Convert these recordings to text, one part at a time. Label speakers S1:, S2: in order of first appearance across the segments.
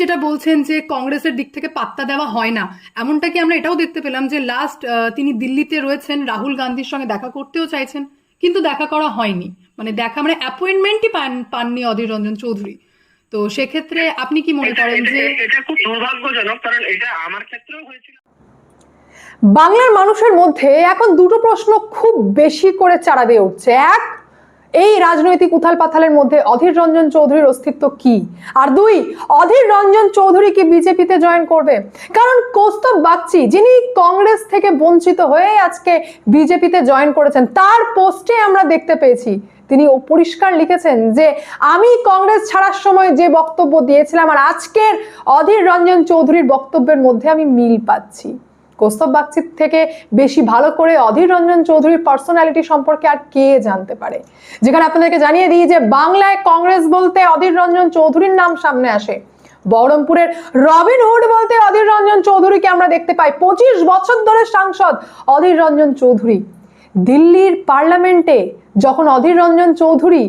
S1: যেটা বলছেন যে কংগ্রেসের দিক থেকে পাত্তা দেওয়া হয় না এমনটা কি আমরা এটাও দেখতে পেলাম যে লাস্ট তিনি দিল্লিতে রয়েছেন রাহুল গান্ধীর সঙ্গে দেখা করতেও চাইছেন কিন্তু দেখা করা হয়নি। মানে দেখা মানে অ্যাপয়েন্টমেন্টই পান পাননি অধীর রঞ্জন চৌধুরী। তো সেক্ষেত্রে আপনি কি মনে করেন যে
S2: এটা খুব দুর্ভাগ্যজনক কারণ এটা আমার ক্ষেত্রেও হয়েছিল।
S3: বাংলার মানুষের মধ্যে এখন দুটো প্রশ্ন খুব বেশি করে চারা দিয়ে উঠছে। এক এই রাজনৈতিক উথাল পাথালের মধ্যে অধীর রঞ্জন চৌধুরীর অস্তিত্ব কি? আর দুই, অধীর রঞ্জন চৌধুরী কি বিজেপিতে জয়েন করবে? কারণ কৌস্তব বাগচি, যিনি কংগ্রেস থেকে বঞ্চিত হয়ে আজকে বিজেপিতে জয়েন করেছেন, তার পোস্টে আমরা দেখতে পেয়েছি, তিনি পরিষ্কার লিখেছেন যে, আমি কংগ্রেস ছাড়ার সময় যে বক্তব্য দিয়েছিলাম আর আজকের অধীর রঞ্জন চৌধুরীর বক্তব্যের মধ্যে আমি মিল পাচ্ছি। কৌস্তব বাগচির থেকে বেশি ভালো করে অধীর রঞ্জন চৌধুরীর পার্সোনালিটি সম্পর্কে আর কে জানতে পারে? যেখানে আপনাদেরকে জানিয়ে দিই যে বাংলায় কংগ্রেস বলতে অধীর রঞ্জন চৌধুরীর নাম সামনে আসে। বহরমপুরের রবিন হুড বলতে অধীর রঞ্জন চৌধুরীকে আমরা দেখতে পাই। পঁচিশ বছর ধরে সাংসদ অধীর রঞ্জন চৌধুরী। দিল্লির পার্লামেন্টে যখন অধীর রঞ্জন চৌধুরী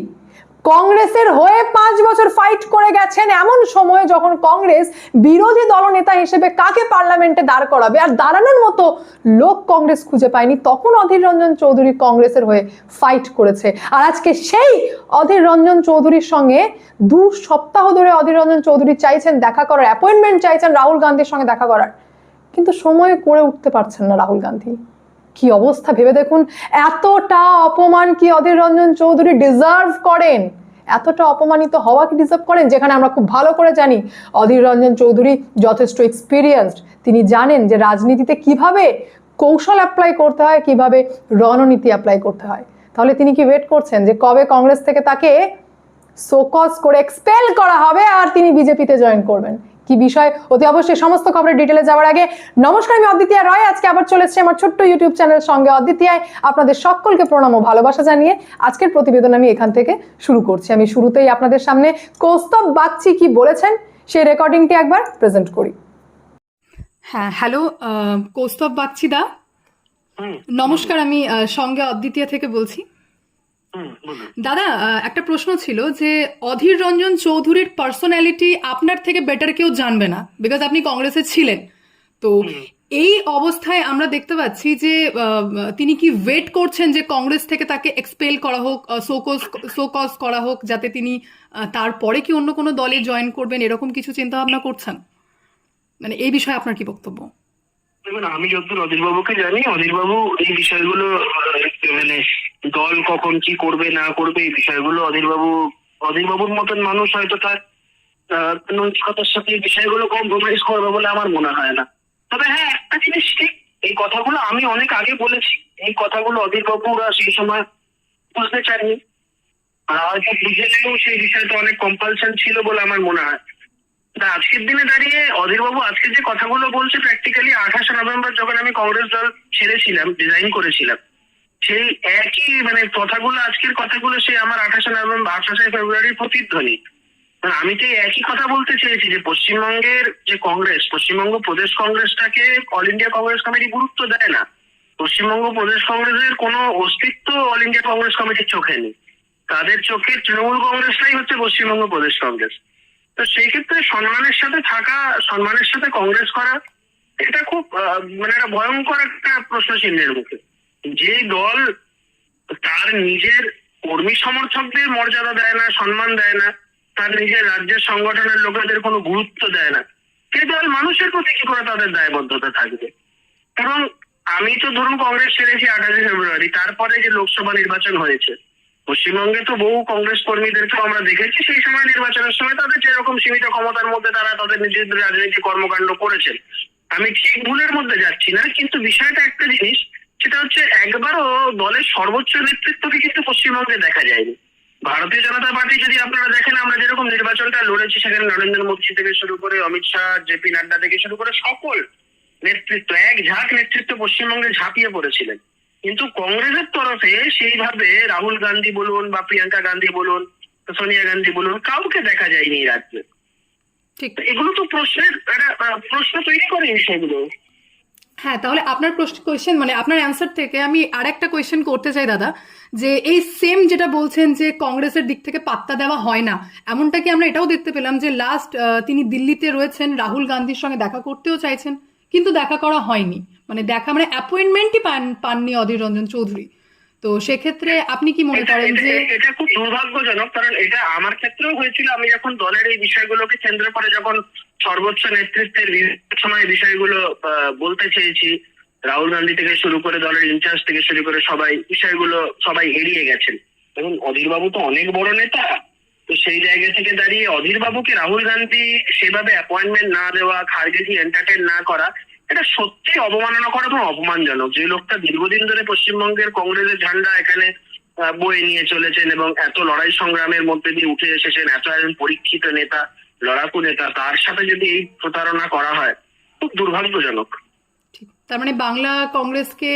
S3: কংগ্রেসের হয়ে পাঁচ বছর ফাইট করে গেছেন এমন সময়ে যখন কংগ্রেস বিরোধী দলনেতা হিসেবে কাকে পার্লামেন্টে দাঁড় করাবে আর দাঁড়ানোর মতো লোক কংগ্রেস খুঁজে পায়নি, তখন অধীর রঞ্জন চৌধুরী কংগ্রেসের হয়ে ফাইট করেছে। আর আজকে সেই অধীর রঞ্জন চৌধুরীর সঙ্গে দু সপ্তাহ ধরে অধীর রঞ্জন চৌধুরী চাইছেন দেখা করার অ্যাপয়েন্টমেন্ট চাইছেন রাহুল গান্ধীর সঙ্গে দেখা করার। কিন্তু সময়ে করে উঠতে পারছেন না রাহুল গান্ধী। কি অবস্থা ভেবে দেখুন? এতটা অপমান কি অধীর রঞ্জন চৌধুরী ডিজার্ভ করেন? এতটা অপমানিত হওয়া কি ডিজার্ভ করেন? যেখানে আমরা খুব ভালো করে জানি অধীর রঞ্জন চৌধুরী যথেষ্ট এক্সপিরিয়েন্সড তিনি জানেন যে রাজনীতিতে কীভাবে কৌশল অ্যাপ্লাই করতে হয়, কীভাবে রণনীতি অ্যাপ্লাই করতে হয়। তাহলে তিনি কি ওয়েট করছেন যে কবে কংগ্রেস থেকে তাকে সোকস করে এক্সপেল করা হবে আর তিনি বিজেপিতে জয়েন করবেন? কি বিষয়? অতি অবশ্যই সমস্ত খবরের ডিটেলে যাওয়ার আগে নমস্কার আমি অদ্বিতীয় রয়। আজকে আবার চলে এসেছি আমার ছোট্ট ইউটিউব চ্যানেল সঙ্গে। অদ্বিতীয় আপনাদের সকলকে প্রণাম ও ভালোবাসা জানিয়ে আজকের প্রতিবেদন আমি এখান থেকে শুরু করছি। আমি শুরুতেই আপনাদের সামনে কৌস্তব বাগচি কি বলেছেন সেই রেকর্ডিংটি একবার প্রেজেন্ট করি।
S1: হ্যাঁ হ্যালো কৌস্তব বাগচিদা নমস্কার আমি সঙ্গে অদ্বিতীয় থেকে বলছি। দাদা একটা প্রশ্ন ছিল যে অধীর রঞ্জন চৌধুরীর পার্সোনালিটি আপনার থেকে বেটার কেউ জানবে না বিকজ আপনি কংগ্রেসে ছিলেন। তো এই অবস্থায় আমরা দেখতে পাচ্ছি যে তিনি কি ওয়েট করছেন যে কংগ্রেস থেকে তাকে এক্সপেল করা হোক সোকস সোকস করা হোক যাতে তিনি তারপরে কি অন্য কোনো দলে জয়েন করবেন এরকম কিছু চিন্তা ভাবনা করছেন? মানে এই বিষয়ে আপনার কি বক্তব্য?
S2: দেখুন, আমি যতদূর অধীরবাবুকে জানি, অধীরবাবু এই বিষয়গুলো মানে দল কখন কি করবে, না করবে, এই বিষয়গুলো অধীরবাবু, অধীরবাবুর মতন মানুষ হয়তো তার নৈতিকতার সাথে এই বিষয়গুলো কম্প্রোমাইজ করবে বলে আমার মনে হয় না। তবে হ্যাঁ একটা জিনিস, ঠিক, এই কথাগুলো আমি অনেক আগে বলেছি। এই কথাগুলো অধীরবাবুরা সেই সময় বুঝতে চাননি। আর হয়তো বুঝে নিলেও সেই বিষয়টা অনেক কম্পালশন ছিল বলে আমার মনে হয়। তা আজকের দিনে দাঁড়িয়ে অধীরবাবু আজকে যে কথাগুলো বলছে প্র্যাকটিক্যালি আঠাশে নভেম্বর যখন আমি কংগ্রেস দল ছেড়েছিলাম ডিজাইন করেছিলাম, সেই একই মানে কথাগুলো, আজকের কথাগুলো সে আমার আঠাশে নভেম্বর, আঠাশে ফেব্রুয়ারির প্রতিধ্বনি। মানে আমি তো একই কথা বলতে চেয়েছি যে পশ্চিমবঙ্গের যে কংগ্রেস, পশ্চিমবঙ্গ প্রদেশ কংগ্রেসটাকে অল ইন্ডিয়া কংগ্রেস কমিটি গুরুত্ব দেয় না। পশ্চিমবঙ্গ প্রদেশ কংগ্রেসের কোনো অস্তিত্ব অল ইন্ডিয়া কংগ্রেস কমিটির চোখে নেই। তাদের চোখে তৃণমূল কংগ্রেসটাই হচ্ছে পশ্চিমবঙ্গ প্রদেশ কংগ্রেস। তো সেই ক্ষেত্রে সম্মানের সাথে থাকা সম্মানের সাথে কংগ্রেস করা, এটা খুব মানে একটা ভয়ঙ্কর একটা প্রশ্ন চিহ্নের মুখে। যে দল তার নিজের কর্মী সমর্থকদের মর্যাদা দেয় না, সম্মান দেয় না, তার নিজের রাজ্যের সংগঠনের লোকেদের কোনো গুরুত্ব দেয় না, সে দল মানুষের প্রতি কি করে তাদের দায়বদ্ধতা থাকবে। এবং আমি তো ধরুন কংগ্রেস ছেড়েছি আঠাশে ফেব্রুয়ারি, তারপরে যে লোকসভা নির্বাচন হয়েছে পশ্চিমবঙ্গে তো বহু কংগ্রেস কর্মীদেরকেও আমরা দেখেছি, সেই সময় নির্বাচনের সময় তাদের যেরকম সীমিত ক্ষমতার মধ্যে তারা তাদের নিজেদের রাজনৈতিক কর্মকাণ্ড করেছেন। আমি ঠিক ভুলের মধ্যে যাচ্ছি না, কিন্তু বিষয়টা একটা জিনিস, সেটা হচ্ছে একবারও দলের সর্বোচ্চ নেতৃত্বকে কিন্তু পশ্চিমবঙ্গে দেখা যায়নি। ভারতীয় জনতা পার্টি যদি আপনারা দেখেন, আমরা যেরকম নির্বাচনটা লড়েছি, সেখানে নরেন্দ্র মোদী থেকে শুরু করে অমিত শাহ জেপি নাড্ডা থেকে শুরু করে সকল নেতৃত্ব, এক ঝাঁক নেতৃত্ব পশ্চিমবঙ্গে ঝাঁপিয়ে পড়েছিলেন। কিন্তু কংগ্রেসের তরফে সেইভাবে রাহুল গান্ধী বলুন বা প্রিয়াঙ্কা গান্ধী বলুন সোনিয়া গান্ধী বলুন কাউকে দেখা যায়নি রাজ্যে। এগুলো তো প্রশ্নের একটা প্রশ্ন তৈরি করে বিষয়গুলো।
S1: হ্যাঁ তাহলে আপনার প্রশ্ন কোয়েশ্চেন মানে আপনার অ্যান্সার থেকে আমি আর একটা কোয়েশ্চেন করতে চাই দাদা। যে এই সেম যেটা বলছেন যে কংগ্রেসের দিক থেকে পাত্তা দেওয়া হয় না এমনটা কি আমরা এটাও দেখতে পেলাম যে লাস্ট তিনি দিল্লিতে রয়েছেন রাহুল গান্ধীর সঙ্গে দেখা করতেও চাইছেন কিন্তু দেখা করা হয়নি। মানে দেখা মানে অ্যাপয়েন্টমেন্টই পান পাননি অধীর রঞ্জন চৌধুরী। তো সেক্ষেত্রে আপনি কি মনে করেন যে
S2: এটা খুব দুর্ভাগ্যজনক কারণ এটা আমার ক্ষেত্রেও হয়েছিল। আমি যখন দলের এই বিষয়গুলোকে কেন্দ্র করে যখন সর্বোচ্চ নেতৃত্বের সময় বিষয়গুলো বলতে চেয়েছি রাহুল গান্ধী থেকে শুরু করে দলের ইনচার্জ থেকে শুরু করে সবাই বিষয়গুলো সবাই এড়িয়ে গেছেন। এবং অধীর বাবু তো অনেক বড় নেতা। তো সেই জায়গা থেকে দাঁড়িয়ে অধীর বাবুকে রাহুল গান্ধী সেভাবে অ্যাপয়েন্টমেন্ট না দেওয়া খারগেজি এন্টারটেন না করা এটা সত্যি অবমাননা করা এবং অপমানজনক। যে লোকটা দীর্ঘদিন ধরে পশ্চিমবঙ্গের কংগ্রেসের ঝান্ডা এখানে বয়ে নিয়ে চলেছেন এবং এত লড়াই সংগ্রামের মধ্যে দিয়ে উঠে এসেছেন এত একজন পরীক্ষিত নেতা লড়াকু নেতা তার সাথে যদি এই প্রতারণা করা হয় খুব দুর্ভাগ্যজনক।
S1: তার মানে বাংলা কংগ্রেসকে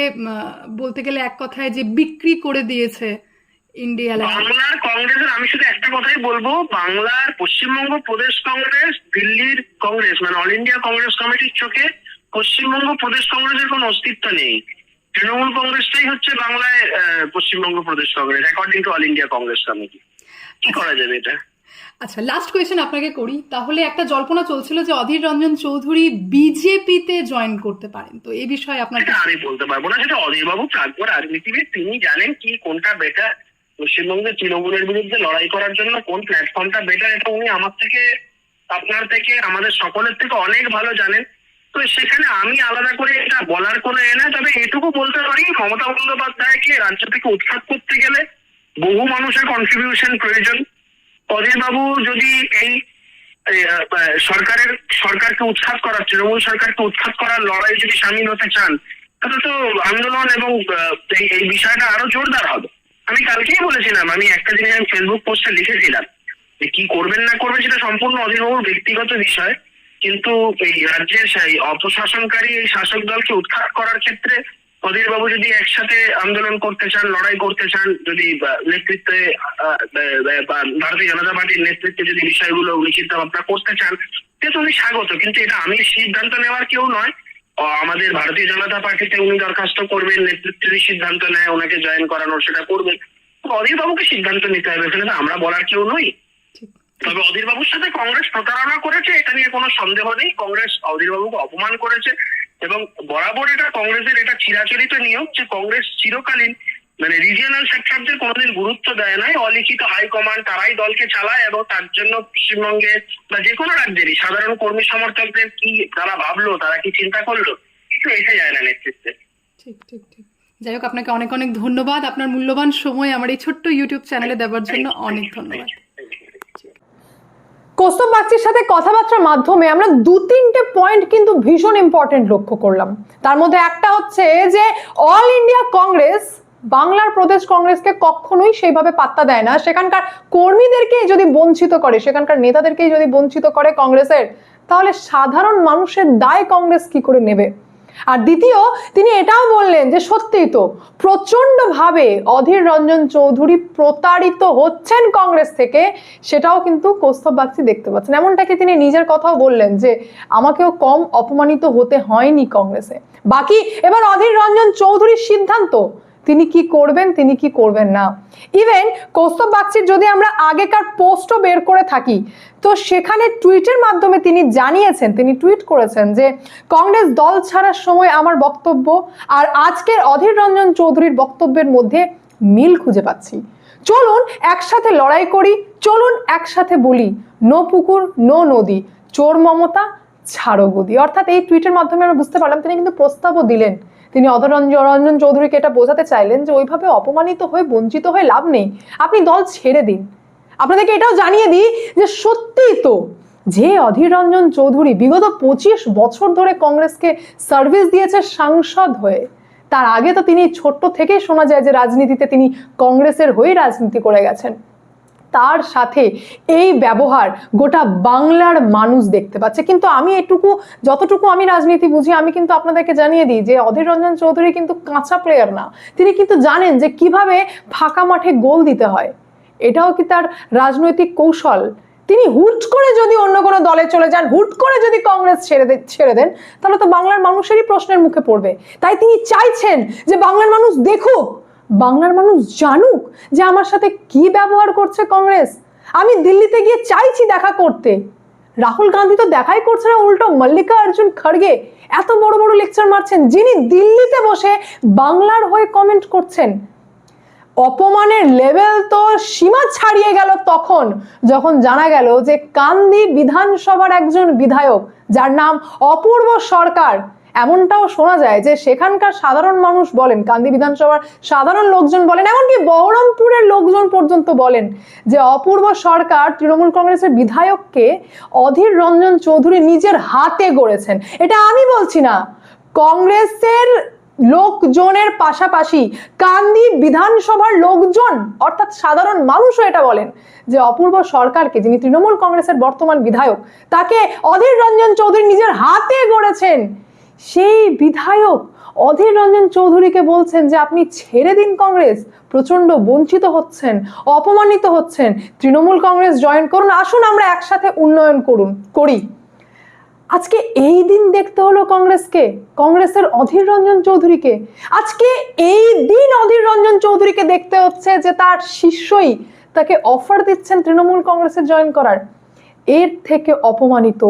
S1: বলতে গেলে এক কথায় যে বিক্রি করে দিয়েছে ইন্ডিয়া
S2: বাংলার কংগ্রেসের আমি শুধু একটা কথাই বলব বাংলার পশ্চিমবঙ্গ প্রদেশ কংগ্রেস দিল্লির কংগ্রেস মানে অল ইন্ডিয়া কংগ্রেস কমিটির চোখে পশ্চিমবঙ্গ প্রদেশ কংগ্রেসের কোনো অস্তিত্ব নেই। তৃণমূল কংগ্রেসটাই হচ্ছে বাংলায় Paschimbanga Pradesh Congress according to all India Congress committee কি করা যাবে এটা?
S1: আচ্ছা লাস্ট কোয়েশ্চেন আপনাকে করি। তাহলে একটা জল্পনা চলছিল যে অধীর রঞ্জন চৌধুরী বিজেপিতে জয়েন করতে পারেন। তো এই বিষয়ে আপনার
S2: আমি বলতে পারব না সেটা অধীরবাবু প্রাজ্ঞ রাজনীতিবিদ। তিনি জানেন কি কোনটা বেটার পশ্চিমবঙ্গের তৃণমূলের বিরুদ্ধে লড়াই করার জন্য কোন প্ল্যাটফর্মটা বেটার এটা উনি আমার থেকে আপনার থেকে আমাদের সকলের থেকে অনেক ভালো জানেন। তো সেখানে আমি আলাদা করে এটা বলার কোনো এ না তবে এটুকু বলতে পারি, মমতা বন্দ্যোপাধ্যায়কে রাজ্য থেকে উৎখাত করতে গেলে বহু মানুষের কন্ট্রিবিউশন প্রয়োজন। অধীরবাবু যদি এই সরকারের, সরকারকে উৎখাত করার, তৃণমূল সরকারকে উৎখাত করার লড়াই যদি সামিল হতে চান তাহলে তো আন্দোলন এবং এই বিষয়টা আরও জোরদার হবে। আমি কালকেই বলেছিলাম, আমি একটা জিনিস আমি ফেসবুক পোস্টে লিখেছিলাম যে কি করবেন না করবেন সেটা সম্পূর্ণ অধীরবাবুর ব্যক্তিগত বিষয়। কিন্তু এই রাজ্যের সেই অপশাসনকারী, এই শাসক দলকে উৎখাত করার ক্ষেত্রে অধীরবাবু যদি একসাথে আন্দোলন করতে চান, লড়াই করতে চান, যদি নেতৃত্বে ভারতীয় জনতা পার্টির নেতৃত্বে যদি বিষয়গুলো উনি চিন্তা ভাবনা করতে চান তো উনি স্বাগত। কিন্তু এটা আমি সিদ্ধান্ত নেওয়ার কেউ নয়। আমাদের ভারতীয় জনতা পার্টিতে উনি দরখাস্ত করবেন, নেতৃত্ব যদি সিদ্ধান্ত নেয়, ওনাকে জয়েন করানোর সেটা করবেন। অধীরবাবুকে সিদ্ধান্ত নিতে হবে, এখানে আমরা বলার কেউ নই। তবে অধীরবাবুর সাথে কংগ্রেস প্রতারণা করেছে এটা নিয়ে কোনো সন্দেহ নেই। কংগ্রেস অধীরবাবুকে অপমান করেছে এবং বরাবর এটা কংগ্রেসের এটা চিরাচরিত নিয়ম যে কংগ্রেস চিরকালীন মানে রিজিয়নাল সেক্টরদের কোনোদিন গুরুত্ব দেয় নাই। অলিখিত হাইকমান্ড তারাই দলকে চালায় এবং তার জন্য পশ্চিমবঙ্গে বা যে কোনো রাজ্যেরই সাধারণ কর্মী সমর্থকদের কি তারা ভাবলো তারা কি চিন্তা করল? কিছু এসে যায় না নেতৃত্বে।
S1: ঠিক ঠিক ঠিক। যাই হোক আপনাকে অনেক অনেক ধন্যবাদ। আপনার মূল্যবান সময় আমার এই ছোট্ট ইউটিউব চ্যানেলে দেওয়ার জন্য অনেক ধন্যবাদ।
S3: কৌস্তব বাগচির সাথে কথাবার্তার মাধ্যমে আমরা দু তিনটে পয়েন্ট কিন্তু ভীষণ ইম্পর্টেন্ট লক্ষ্য করলাম। তার মধ্যে একটা হচ্ছে যে অল ইন্ডিয়া কংগ্রেস বাংলার প্রদেশ কংগ্রেসকে কখনোই সেইভাবে পাত্তা দেয় না। সেখানকার কর্মীদেরকেই যদি বঞ্চিত করে, সেখানকার নেতাদেরকেই যদি বঞ্চিত করে কংগ্রেসের, তাহলে সাধারণ মানুষের দায় কংগ্রেস কি করে নেবে? আর দ্বিতীয়, তিনি এটাও বললেন যে সত্যিই তো প্রচণ্ডভাবে অধীর রঞ্জন চৌধুরী প্রতারিত হচ্ছেন কংগ্রেস থেকে, সেটাও কিন্তু কৌস্তব বাগচি দেখতে পাচ্ছেন। এমনটাকে তিনি নিজের কথাও বললেন যে আমাকেও কম অপমানিত হতে হয়নি কংগ্রেসে। বাকি, এবার অধীর রঞ্জন চৌধুরীর সিদ্ধান্ত। তিনি কি করবেন, তিনি কি করবেন না। ইভেন কৌস্তব বাগচির যদি আমরা আগেকার পোস্টও বের করে থাকি, তো সেখানে টুইটের মাধ্যমে তিনি জানিয়েছেন, তিনি টুইট করেছেন যে, কংগ্রেস দল ছাড়ার সময় আমার বক্তব্য আর আজকের অধীর রঞ্জন চৌধুরীর বক্তব্যের মধ্যে মিল খুঁজে পাচ্ছি। চলুন একসাথে লড়াই করি, চলুন একসাথে বলি, নো পুকুর, নো নদী, চোর মমতা, ছাড়ো গদি। অর্থাৎ এই টুইটের মাধ্যমে আমরা বুঝতে পারলাম, তিনি কিন্তু প্রস্তাবও দিলেন। তিনি অধর রঞ্জন রঞ্জন চৌধুরীকে এটা বোঝাতে চাইলেন যে ওইভাবে অপমানিত হয়ে, বঞ্চিত হয়ে লাভ নেই। আপনি দল ছেড়ে দিন। আপনাদেরকে এটাও জানিয়ে দিই যে সত্যিই তো যে অধীর রঞ্জন চৌধুরী বিগত পঁচিশ বছর ধরে কংগ্রেসকে সার্ভিস দিয়েছে সাংসদ হয়ে, তার আগে তো তিনি ছোট্ট থেকেই শোনা যায় যে রাজনীতিতে তিনি কংগ্রেসের হয়ে রাজনীতি করে গেছেন। তার সাথে এই ব্যবহার গোটা বাংলার মানুষ দেখতে পাচ্ছে। কিন্তু আমি এটুকু, যতটুকু আমি রাজনীতি বুঝি, আমি কিন্তু আপনাদেরকে জানিয়ে দিই যে অধীর রঞ্জন চৌধুরী কিন্তু কাঁচা প্লেয়ার না। তিনি কিন্তু জানেন যে কীভাবে ফাঁকা মাঠে গোল দিতে হয়। এটাও কি তার রাজনৈতিক কৌশল? তিনি হুট করে যদি অন্য কোনো দলে চলে যান, হুট করে যদি কংগ্রেস ছেড়ে ছেড়ে দেন, তাহলে তো বাংলার মানুষেরই প্রশ্নের মুখে পড়বে। তাই তিনি চাইছেন যে বাংলার মানুষ দেখুক বাংলার মানুষ জানুক যে আমার সাথে কি ব্যবহার করছে কংগ্রেস। আমি দিল্লিতে গিয়ে চাইছি দেখা করতে। রাহুল গান্ধী তো দেখাই করছে না, উল্টো মল্লিকা অর্জুন খড়গে এত বড় বড় লেকচার মারছেন, যিনি দিল্লিতে বসে বাংলার হয়ে কমেন্ট করছেন। অপমানের লেভেল তো সীমা ছাড়িয়ে গেল তখন, যখন জানা গেল যে কান্দি বিধানসভার একজন বিধায়ক, যার নাম অপূর্ব সরকার এমনটাও শোনা যায় যে সেখানকার সাধারণ মানুষ বলেন, কান্দি বিধানসভার সাধারণ লোকজন বলেন, এমনকি বহরমপুরের লোকজন পর্যন্ত বলেন যে অপূর্ব সরকার তৃণমূল কংগ্রেসের বিধায়ককে অধীর রঞ্জন চৌধুরী নিজের হাতে গড়েছেন। এটা আমি বলছি না। কংগ্রেসের লোকজনের পাশাপাশি কান্দি বিধানসভার লোকজন, অর্থাৎ সাধারণ মানুষও এটা বলেন যে অপূর্ব সরকারকে, যিনি তৃণমূল কংগ্রেসের বর্তমান বিধায়ক, তাকে অধীর রঞ্জন চৌধুরী নিজের হাতে গড়েছেন। সেই বিধায়ক অধীর রঞ্জন চৌধুরীকে বলছেন যে আপনি ছেড়ে দিন কংগ্রেস প্রচণ্ড বঞ্চিত হচ্ছেন, অপমানিত হচ্ছেন, তৃণমূল কংগ্রেস জয়েন করুন, আসুন আমরা একসাথে উন্নয়ন করুন, করি। আজকে এই দিন দেখতে হলো কংগ্রেসকে, কংগ্রেসের অধীর রঞ্জন চৌধুরীকে। আজকে এই দিন অধীর রঞ্জন চৌধুরীকে দেখতে হচ্ছে যে তার শিষ্যই তাকে অফার দিচ্ছেন তৃণমূল কংগ্রেসে জয়েন করার। এর থেকে অপমানিত,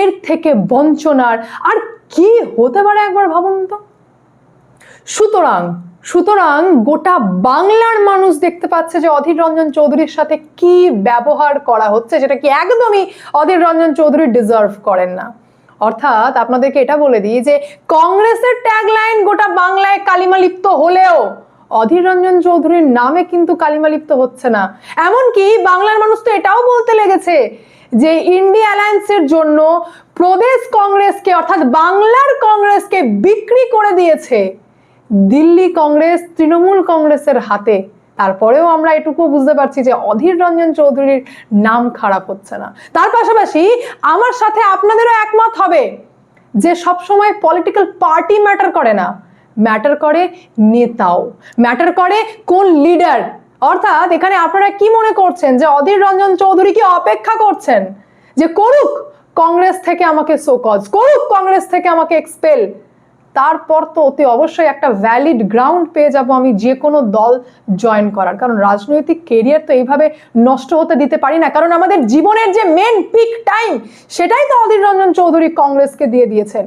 S3: এর থেকে বঞ্চনার, আর কি হতে পারে একবার ভাবুন তো? সুতরাং সুতরাং গোটা বাংলার মানুষ দেখতে পাচ্ছে যে অধীর রঞ্জন চৌধুরীর সাথে কি ব্যবহার করা হচ্ছে, যেটা কি একদমই অধীর রঞ্জন চৌধুরী ডিজার্ভ করেন না। অর্থাৎ আপনাদেরকে এটা বলে দিই যে কংগ্রেসের ট্যাগলাইন গোটা বাংলায় কালিমালিপ্ত হলেও অধীর রঞ্জন চৌধুরীর নামে কিন্তু কালিমালিপ্ত হচ্ছে না। এমনকি বাংলার মানুষ তো এটাও বলতে লেগেছে যে ইন্ডিয়া অ্যালায়েন্সের জন্য প্রদেশ কংগ্রেসকে অর্থাৎ বাংলার কংগ্রেসকে বিক্রি করে দিয়েছে দিল্লি কংগ্রেস, তৃণমূল কংগ্রেসের হাতে। তারপরেও আমরা এটুকু বুঝতে পারছি যে অধীর রঞ্জন চৌধুরীর নাম খারাপ হচ্ছে না। তার পাশাপাশি আমার সাথে আপনাদেরও একমত হবে যে সবসময় পলিটিক্যাল পার্টি ম্যাটার করে না। ম্যাটার করে নেতাও। ম্যাটার করে কোন লিডার অর্থাৎ এখানে আপনারা কি মনে করছেন যে অধীর রঞ্জন চৌধুরী কি অপেক্ষা করছেন? যে করুক কংগ্রেস থেকে আমাকে সোকজ করুক কংগ্রেস থেকে আমাকে এক্সপেল তারপর তো অতি অবশ্যই একটা ভ্যালিড গ্রাউন্ড পেয়ে যাব আমি যে কোনো দল জয়েন করার। কারণ রাজনৈতিক কেরিয়ার তো এইভাবে নষ্ট হতে দিতে পারি না। কারণ আমাদের জীবনের যে মেন পিক টাইম সেটাই তো অধীর রঞ্জন চৌধুরী কংগ্রেসকে দিয়ে দিয়েছেন।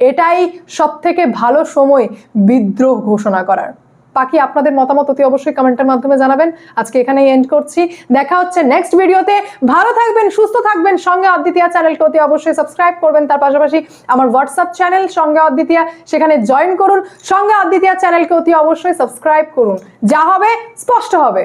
S3: এটাই সব থেকে ভালো সময় বিদ্রোহ ঘোষণা করার। বাকি আপনাদের মতামত অতি অবশ্যই কমেন্টের মাধ্যমে জানাবেন। আজকে এখানেই এন্ড করছি। দেখা হচ্ছে নেক্সট ভিডিওতে ভালো থাকবেন, সুস্থ থাকবেন। সঙ্গে অদ্বিতীয়া চ্যানেলকে অতি অবশ্যই সাবস্ক্রাইব করবেন। তার পাশাপাশি আমার হোয়াটসঅ্যাপ চ্যানেল সঙ্গে অদ্বিতীয়া সেখানে জয়েন করুন। সঙ্গে অদ্বিতীয়া চ্যানেলকে অতি অবশ্যই সাবস্ক্রাইব করুন। যা হবে, স্পষ্ট হবে।